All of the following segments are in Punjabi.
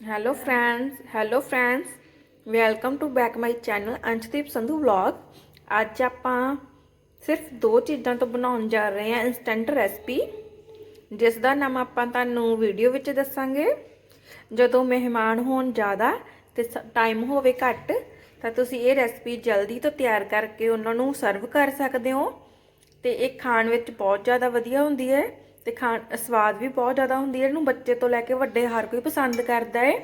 Hello friends hello friends welcome to back my channel Anshdeep Sandhu vlog ਅੱਜ ਆਪਾਂ ਸਿਰਫ ਦੋ ਚੀਜ਼ਾਂ ਤੋਂ ਬਣਾਉਣ ਜਾ ਰਹੇ ਹਾਂ ਇਨਸਟੈਂਟ ਰੈਸਪੀ ਜਿਸ ਦਾ ਨਾਮ ਆਪਾਂ ਤੁਹਾਨੂੰ ਵੀਡੀਓ ਵਿੱਚ ਦੱਸਾਂਗੇ ਜਦੋਂ ਮਹਿਮਾਨ ਹੋਣ ਜ਼ਿਆਦਾ ਤੇ ਟਾਈਮ ਹੋਵੇ ਘੱਟ ਤਾਂ ਤੁਸੀਂ ਇਹ ਰੈਸਪੀ ਜਲਦੀ ਤੋਂ ਤਿਆਰ ਕਰਕੇ ਉਹਨਾਂ ਨੂੰ ਸਰਵ ਕਰ ਸਕਦੇ ਹੋ ਤੇ ਇਹ ਖਾਣ ਵਿੱਚ ਬਹੁਤ ਜ਼ਿਆਦਾ ਵਧੀਆ ਹੁੰਦੀ ਹੈ ਤੇ ਖਾਣ ਸਵਾਦ ਵੀ ਬਹੁਤ ਜ਼ਿਆਦਾ ਹੁੰਦੀ ਹੈ। ਇਹਨੂੰ ਬੱਚੇ ਤੋਂ ਲੈ ਕੇ ਵੱਡੇ ਹਰ ਕੋਈ ਪਸੰਦ ਕਰਦਾ ਹੈ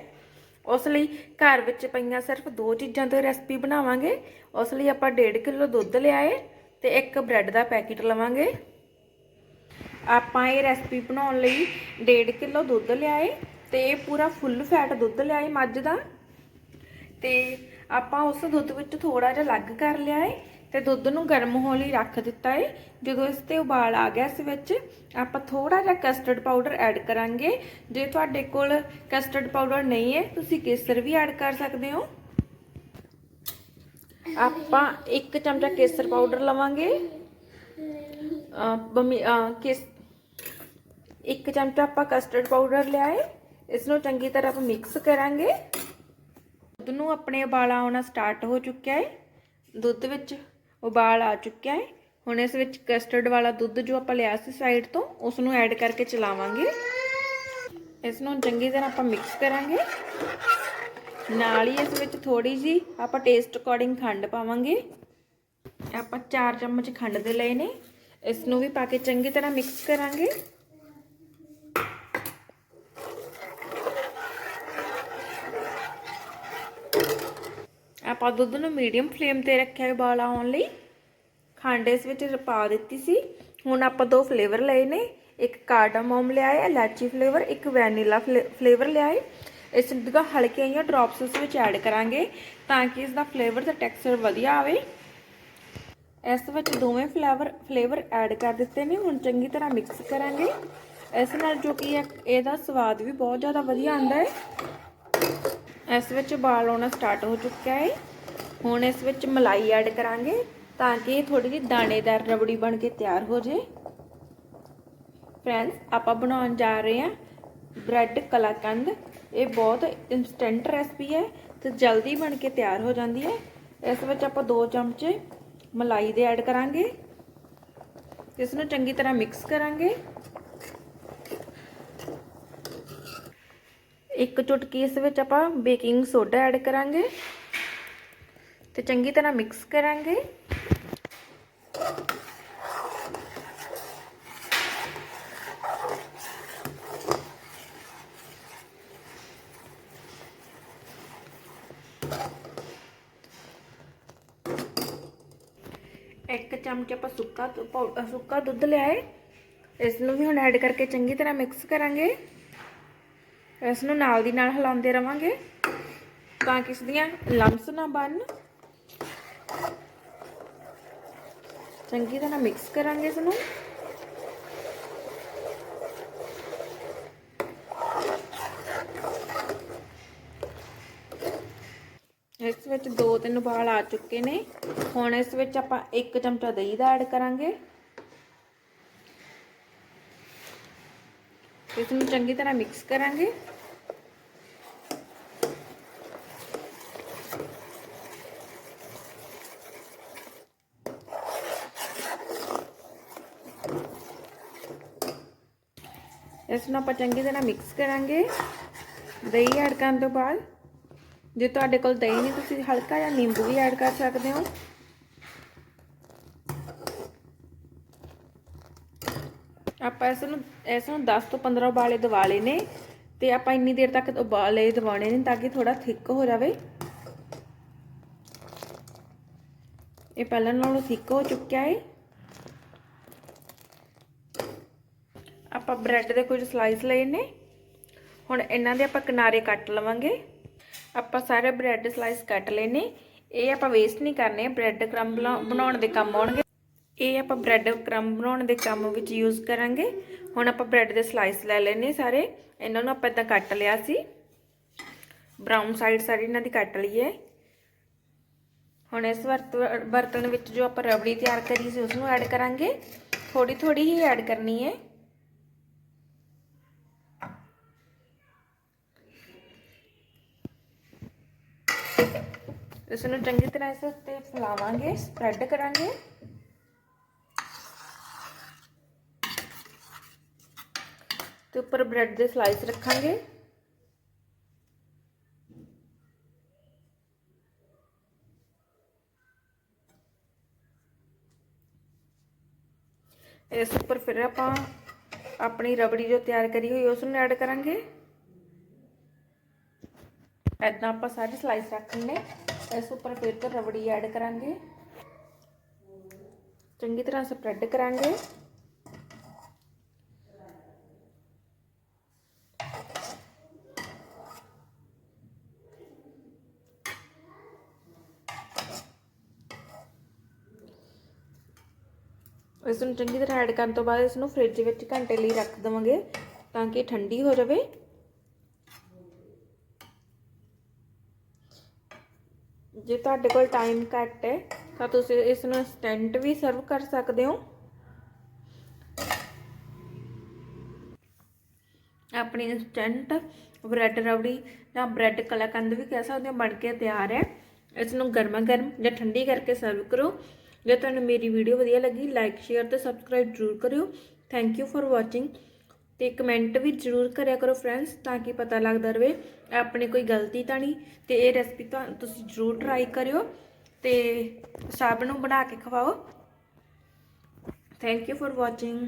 ਉਸ ਲਈ ਘਰ ਵਿੱਚ ਪਈਆਂ ਸਿਰਫ ਦੋ ਚੀਜ਼ਾਂ ਤੋਂ ਰੈਸਪੀ ਬਣਾਵਾਂਗੇ। ਉਸ ਲਈ ਆਪਾਂ 1.5 ਕਿਲੋ ਦੁੱਧ ਲਿਆਏ ਤੇ ਇੱਕ ਬ੍ਰੈਡ ਦਾ ਪੈਕੇਟ ਲਵਾਂਗੇ। ਆਪਾਂ ਇਹ ਰੈਸਪੀ ਬਣਾਉਣ ਲਈ 1.5 ਕਿਲੋ ਦੁੱਧ ਲਿਆਏ ਤੇ ਇਹ ਪੂਰਾ ਫੁੱਲ ਫੈਟ ਦੁੱਧ ਲਿਆਏ ਮੱਝ ਦਾ। ਤੇ ਆਪਾਂ ਉਸ ਦੁੱਧ ਵਿੱਚ ਥੋੜਾ ਜਿਹਾ ਅਲੱਗ ਕਰ ਲਿਆ ਏ। ਤੇ ਦੁੱਧ ਨੂੰ ਗਰਮ ਹੋਣ ਲਈ ਰੱਖ ਦਿੱਤਾ ਏ। ਜਦੋਂ ਇਸ ਤੇ ਉਬਾਲ ਆ ਗਿਆ ਇਸ ਵਿੱਚ ਆਪਾਂ ਥੋੜਾ ਜਿਹਾ ਕਸਟਰਡ ਪਾਊਡਰ ਐਡ ਕਰਾਂਗੇ। ਜੇ ਤੁਹਾਡੇ ਕੋਲ ਕਸਟਰਡ ਪਾਊਡਰ ਨਹੀਂ ਹੈ ਤੁਸੀਂ ਕੇਸਰ ਵੀ ਐਡ ਕਰ ਸਕਦੇ ਹੋ। ਆਪਾਂ ਇੱਕ ਚਮਚਾ ਕੇਸਰ ਪਾਊਡਰ ਲਵਾਂਗੇ। ਬਮੀ ਅ, ਕਿਸ ਇੱਕ ਚਮਚਾ ਆਪਾਂ ਕਸਟਰਡ ਪਾਊਡਰ ਲਿਆ ਲਿਆਏ ਇਸ ਨੂੰ ਚੰਗੀ ਤਰ੍ਹਾਂ ਆਪਾਂ ਮਿਕਸ ਕਰਾਂਗੇ। ਦੁੱਧ ਨੂੰ ਆਪਣੇ ਉਬਾਲਾ ਆਉਣਾ ਸਟਾਰਟ ਹੋ ਚੁੱਕਿਆ ਹੈ ਦੁੱਧ ਵਿੱਚ ਉਬਾਲ ਆ ਚੁੱਕਿਆ ਹੈ। ਹੁਣ ਇਸ ਵਿੱਚ ਕਸਟਰਡ ਵਾਲਾ ਦੁੱਧ ਜੋ ਆਪਾਂ ਲਿਆ ਸੀ ਸਾਈਡ ਤੋਂ ਉਸ ਨੂੰ ਐਡ ਕਰਕੇ ਚਲਾਵਾਂਗੇ। ਇਸ ਨੂੰ ਚੰਗੀ ਤਰ੍ਹਾਂ ਆਪਾਂ ਮਿਕਸ ਕਰਾਂਗੇ। ਨਾਲ ਹੀ ਇਸ ਵਿੱਚ ਥੋੜੀ ਜੀ ਆਪਾਂ ਟੇਸਟ ਅਕੋਰਡਿੰਗ ਖੰਡ ਪਾਵਾਂਗੇ। ਆਪਾਂ 4 ਚਮਚ ਖੰਡ ਦੇ ਲਏ ਨੇ। ਇਸ ਨੂੰ ਵੀ ਪਾ ਕੇ ਚੰਗੀ ਤਰ੍ਹਾਂ ਮਿਕਸ ਕਰਾਂਗੇ। ਆਪਾਂ ਦੁੱਧ ਨੂੰ ਮੀਡੀਅਮ ਫਲੇਮ ਤੇ ਰੱਖਿਆ ਉਬਾਲ ਆਉਣ ਲਈ। ਖੰਡ ਇਸ ਵਿੱਚ ਪਾ ਦਿੱਤੀ ਸੀ। ਹੁਣ ਆਪਾਂ ਦੋ ਫਲੇਵਰ ਲਏ ਨੇ। ਇੱਕ ਕਾਰਡਾਮੋਮ ਲਿਆਏ, ਇਲਾਚੀ ਫਲੇਵਰ ਇੱਕ ਵੈਨੀਲਾ ਫਲੇਵਰ ਲਿਆਏ। ਇਸ ਦੀਆਂ ਹਲਕੀਆਂ ਜਿਹੀਆਂ ਡ੍ਰੌਪਸ ਇਸ ਵਿੱਚ ਐਡ ਕਰਾਂਗੇ ਤਾਂ ਕਿ ਇਸ ਦਾ ਫਲੇਵਰ ਤੇ ਟੈਕਸਚਰ ਵਧੀਆ ਆਵੇ। ਇਸ ਵਿੱਚ ਦੋਵੇਂ ਫਲੇਵਰ ਫਲੇਵਰ ਐਡ ਕਰ ਦਿੱਤੇ ਨੇ। ਹੁਣ ਚੰਗੀ ਤਰ੍ਹਾਂ ਮਿਕਸ ਕਰਾਂਗੇ। ਇਸ ਨਾਲ ਜੋ ਕਿ ਇਹਦਾ ਸਵਾਦ ਵੀ ਬਹੁਤ ਜ਼ਿਆਦਾ ਵਧੀਆ ਆਉਂਦਾ ਹੈ। ਇਸ ਵਿੱਚ ਉਬਾਲ ਆਉਣਾ ਸਟਾਰਟ ਹੋ ਚੁੱਕਿਆ ਹੈ ਹੁਣ ਇਸ ਵਿੱਚ ਮਲਾਈ ਐਡ ਕਰਾਂਗੇ ਤਾਂ ਕਿ ਇਹ ਥੋੜੀ ਜਿਹੀ ਦਾਣੇਦਾਰ ਰਬੜੀ ਬਣ ਕੇ ਤਿਆਰ ਹੋ ਜੇ। ਫਰੈਂਡਸ ਆਪਾਂ ਬਣਾਉਣ ਜਾ ਰਹੇ ਹਾਂ ਬ੍ਰੈਡ ਕਲਾਕੰਦ। ਇਹ ਬਹੁਤ ਇਨਸਟੈਂਟ ਰੈਸਪੀ ਹੈ ਤੇ ਜਲਦੀ ਬਣ ਕੇ ਤਿਆਰ ਹੋ ਜਾਂਦੀ ਹੈ। ਇਸ ਵਿੱਚ ਆਪਾਂ 2 ਚਮਚੇ ਮਲਾਈ ਦੇ ਐਡ ਕਰਾਂਗੇ। ਇਸ ਨੂੰ ਚੰਗੀ ਤਰ੍ਹਾਂ ਮਿਕਸ ਕਰਾਂਗੇ। ਇੱਕ ਚੁਟਕੀ ਇਸ ਵਿੱਚ ਆਪਾਂ ਬੇਕਿੰਗ ਸੋਡਾ ਐਡ ਕਰਾਂਗੇ ਤੇ ਚੰਗੀ ਤਰ੍ਹਾਂ ਮਿਕਸ ਕਰਾਂਗੇ ਇੱਕ ਚਮਚ ਆਪਾਂ ਸੁੱਕਾ ਸੁੱਕਾ ਦੁੱਧ ਲਿਆਏ ਇਸ ਨੂੰ ਵੀ ਹੁਣ ਐਡ ਕਰਕੇ ਚੰਗੀ ਤਰ੍ਹਾਂ ਮਿਕਸ ਕਰਾਂਗੇ ਇਸ ਨੂੰ ਨਾਲ ਦੀ ਨਾਲ ਹਿਲਾਉਂਦੇ ਰਵਾਂਗੇ। ਤਾਂ ਕਿ ਇਸ ਦੀਆਂ? ਲੰਪਸ ਨਾ ਬਣਨ ਚੰਗੀ ਤਰ੍ਹਾਂ ਮਿਕਸ ਕਰਾਂਗੇ ਇਸ ਨੂੰ। ਇਸ ਵਿੱਚ ਦੋ ਤਿੰਨ ਉਬਾਲ ਆ ਚੁੱਕੇ ਨੇ। ਹੁਣ ਇਸ ਵਿੱਚ ਆਪਾਂ ਇੱਕ ਚਮਚਾ ਦਹੀਂ ਦਾ ਐਡ ਕਰਾਂਗੇ। ਇਸ ਨੂੰ ਚੰਗੀ ਤਰ੍ਹਾਂ ਮਿਕਸ ਕਰਾਂਗੇ ਇਸ ਨੂੰ ਆਪਾਂ ਚੰਗੀ ਤਰ੍ਹਾਂ ਮਿਕਸ ਕਰਾਂਗੇ ਦਹੀਂ ਐਡ ਕਰਨ ਤੋਂ ਬਾਅਦ ਜੇ ਤੁਹਾਡੇ ਕੋਲ ਦਹੀਂ ਨਹੀਂ ਤੁਸੀਂ ਹਲਕਾ ਜਿਹਾ ਨਿੰਬੂ ਵੀ ਐਡ ਕਰ ਸਕਦੇ ਹੋ ਆਪਾਂ ਇਸ ਨੂੰ ਇਸ ਨੂੰ 10 ਤੋਂ 15 ਉਬਾਲੇ ਦਿਵਾਲੇ ਨੇ ਤੇ ਆਪਾਂ ਇੰਨੀ ਦੇਰ ਤੱਕ ਉਬਾਲੇ ਦਿਵਾਉਣੇ ਨੇ ਤਾਂ ਕਿ ਥੋੜਾ ਥਿੱਕ ਹੋ ਜਾਵੇ। ਇਹ ਪਹਿਲਾਂ ਨਾਲੋਂ ਥਿੱਕ ਹੋ ਚੁੱਕਿਆ ਹੈ ਆਪਾਂ ਬ੍ਰੈਡ ਦੇ ਕੁਝ ਸਲਾਈਸ ਲਏ ਨੇ। ਹੁਣ ਇਹਨਾਂ ਦੇ ਆਪਾਂ ਕਿਨਾਰੇ ਕੱਟ ਲਵਾਂਗੇ। ਆਪਾਂ ਸਾਰੇ ਬ੍ਰੈਡ ਸਲਾਈਸ ਕੱਟ ਲਏ ਨੇ। ਇਹ ਆਪਾਂ ਵੇਸਟ ਨਹੀਂ ਕਰਨੇ, ਬ੍ਰੈਡ ਕ੍ਰੰਬ ਬਣਾਉਣ ਦੇ ਕੰਮ ਆਉਣਗੇ। ਇਹ ਆਪਾਂ ਬ੍ਰੈਡ ਕ੍ਰਮ ਬਣਾਉਣ ਦੇ ਕੰਮ ਵਿੱਚ ਯੂਜ਼ ਕਰਾਂਗੇ। ਹੁਣ ਆਪਾਂ ਬ੍ਰੈਡ ਦੇ ਸਲਾਈਸ ਲੈ ਲੈਣੇ ਸਾਰੇ। ਇਹਨਾਂ ਨੂੰ ਆਪਾਂ ਇਦਾਂ ਕੱਟ ਲਿਆ ਸੀ। ਬਰਾਊਨ ਸਾਈਡ ਸਾਰੀ ਇਹਨਾਂ ਦੀ ਕੱਟ ਲਈ ਹੈ। ਹੁਣ ਇਸ ਬਰਤਨ ਵਿੱਚ ਜੋ ਆਪਾਂ ਰਬੜੀ ਤਿਆਰ ਕਰੀ ਸੀ ਉਸ ਨੂੰ ਐਡ ਕਰਾਂਗੇ। ਥੋੜੀ ਥੋੜੀ ਹੀ ਐਡ ਕਰਨੀ ਹੈ। ਇਸ ਨੂੰ ਚੰਗੀ ਤਰ੍ਹਾਂ ਇਸ ਉੱਤੇ ਫੈਲਾਵਾਂਗੇ ਸਪਰੈਡ ਕਰਾਂਗੇ। ਤੇ ਉੱਪਰ ਬ੍ਰੈਡ ਦੇ ਸਲਾਈਸ ਰੱਖਾਂਗੇ ਇਸ ਉੱਪਰ ਫਿਰ ਆਪਾਂ ਆਪਣੀ ਰਬੜੀ ਜੋ ਤਿਆਰ ਕਰੀ ਹੋਈ ਉਸ ਨੂੰ ਐਡ ਕਰਾਂਗੇ ਐਦਾਂ ਆਪਾਂ ਸਾਰੇ ਸਲਾਈਸ ਰੱਖਣੇ ਇਸ ਉੱਪਰ ਫਿਰ ਤੋਂ ਰਬੜੀ ਐਡ ਕਰਾਂਗੇ ਚੰਗੀ ਤਰ੍ਹਾਂ ਸਪਰੈਡ ਕਰਾਂਗੇ ਇਸ ਨੂੰ ਚੰਗੀ ਤਰ੍ਹਾਂ ਐਡ ਕਰਨ ਤੋਂ ਬਾਅਦ ਇਸ ਨੂੰ ਫ੍ਰਿਜ ਵਿੱਚ ਘੰਟੇ ਲਈ ਰੱਖ ਦਵਾਂਗੇ ਤਾਂ ਕਿ ਠੰਡੀ ਹੋ ਜਾਵੇ। ਜੇ ਤੁਹਾਡੇ ਕੋਲ ਟਾਈਮ ਘੱਟ ਹੈ, ਤਾਂ ਤੁਸੀਂ ਇਸ ਨੂੰ ਇੰਸਟੈਂਟ ਵੀ ਸਰਵ ਕਰ ਸਕਦੇ ਹੋ। ਆਪਣੀ ਇੰਸਟੈਂਟ ਬ੍ਰੈਡ ਰਵੜੀ ਜਾਂ ਬ੍ਰੈਡ ਕਲਾਕੰਦ ਵੀ ਕਹਿ ਸਕਦੇ ਹੋ, ਬਣ ਕੇ ਤਿਆਰ ਹੈ। ਇਸ ਨੂੰ ਗਰਮਾ ਗਰਮ ਜਾਂ ਠੰਡੀ ਕਰਕੇ ਸਰਵ ਕਰੋ। ਜੇ ਤੁਹਾਨੂੰ ਮੇਰੀ ਵੀਡੀਓ ਵਧੀਆ ਲੱਗੀ ਲਾਈਕ ਸ਼ੇਅਰ ਤੇ ਸਬਸਕ੍ਰਾਈਬ ਜ਼ਰੂਰ ਕਰਿਓ। ਥੈਂਕ ਯੂ ਫॉर ਵਾਚਿੰਗ ਤੇ ਕਮੈਂਟ ਵੀ ਜ਼ਰੂਰ ਕਰਿਆ ਕਰੋ ਫਰੈਂਡਸ ਤਾਂ ਕਿ ਪਤਾ ਲੱਗਦਾ ਰਹੇ ਆਪਣੀ ਕੋਈ ਗਲਤੀ ਤਾਂ ਨਹੀਂ। ਤੇ ਇਹ ਰੈਸਪੀ ਤਾਂ ਤੁਸੀਂ ਜ਼ਰੂਰ ਟਰਾਈ ਕਰਿਓ। ਤੇ ਸਭ ਨੂੰ ਬਣਾ ਕੇ ਖਵਾਓ। Thank you for watching